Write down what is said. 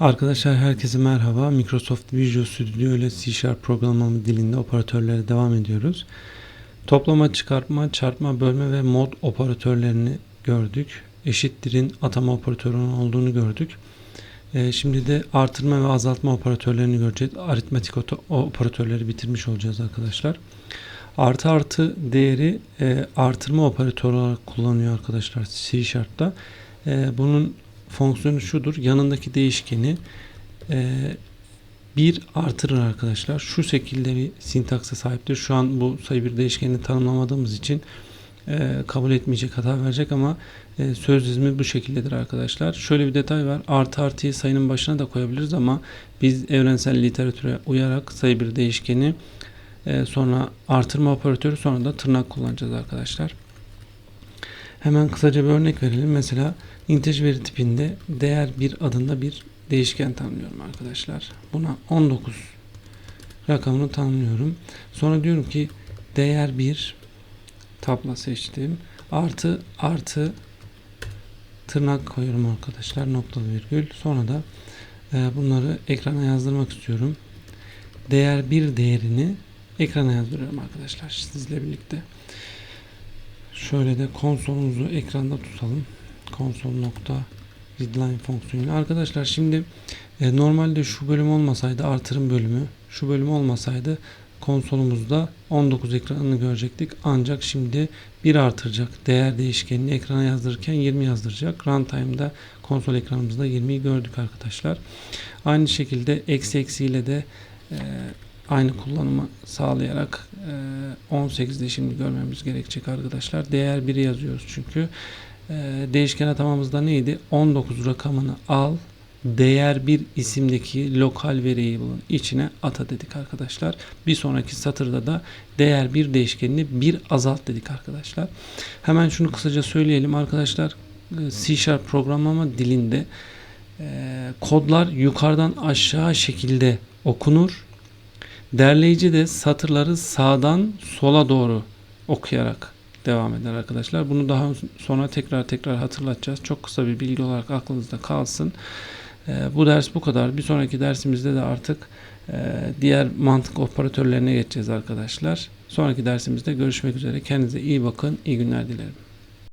Arkadaşlar herkese merhaba. Microsoft Visual Studio ile C Sharp programlama dilinde operatörlere devam ediyoruz. Toplama, çıkartma, çarpma, bölme ve mod operatörlerini gördük. Eşittir'in atama operatörünün olduğunu gördük. Ee, şimdi de artırma ve azaltma operatörlerini göreceğiz. Aritmetik operatörleri bitirmiş olacağız arkadaşlar. Artı artı değeri e, artırma operatörü olarak kullanıyor arkadaşlar C Sharp'ta. E, bunun fonksiyonu şudur. Yanındaki değişkeni e, bir artırır arkadaşlar. Şu şekilde bir sintaksa sahiptir. Şu an bu sayı bir değişkenini tanımlamadığımız için e, kabul etmeyecek hata verecek ama e, söz dizimi bu şekildedir arkadaşlar. Şöyle bir detay var. Artı artıyı sayının başına da koyabiliriz ama biz evrensel literatüre uyarak sayı bir değişkeni e, sonra artırma operatörü sonra da tırnak kullanacağız arkadaşlar. Hemen kısaca bir örnek verelim. Mesela integer veri tipinde değer bir adında bir değişken tanımlıyorum arkadaşlar. Buna 19 rakamını tanımlıyorum. Sonra diyorum ki değer 1 tabla seçtim. Artı artı tırnak koyuyorum arkadaşlar. Noktalı virgül. Sonra da e, bunları ekrana yazdırmak istiyorum. Değer 1 değerini ekrana yazdırıyorum arkadaşlar sizle birlikte. Şöyle de konsolumuzu ekranda tutalım. Konsol nokta readline fonksiyonu. Arkadaşlar şimdi e, normalde şu bölüm olmasaydı artırım bölümü şu bölüm olmasaydı konsolumuzda 19 ekranını görecektik. Ancak şimdi 1 artıracak. Değer değişkenini ekrana yazdırırken 20 yazdıracak. Runtime'da konsol ekranımızda 20'yi gördük arkadaşlar. Aynı şekilde eksi eksiyle de e, aynı kullanımı sağlayarak e, 18'de şimdi görmemiz gerekecek arkadaşlar. Değer 1'i yazıyoruz çünkü. E, değişken atamamızda neydi? 19 rakamını al değer bir isimdeki lokal variable'ın içine ata dedik arkadaşlar. Bir sonraki satırda da değer bir değişkenini bir azalt dedik arkadaşlar. Hemen şunu kısaca söyleyelim arkadaşlar. E, C Sharp programlama dilinde e, kodlar yukarıdan aşağı şekilde okunur. Derleyici de satırları sağdan sola doğru okuyarak devam eder arkadaşlar. Bunu daha sonra tekrar tekrar hatırlatacağız. Çok kısa bir bilgi olarak aklınızda kalsın. Ee, bu ders bu kadar. Bir sonraki dersimizde de artık e, diğer mantık operatörlerine geçeceğiz arkadaşlar. Sonraki dersimizde görüşmek üzere. Kendinize iyi bakın. İyi günler dilerim.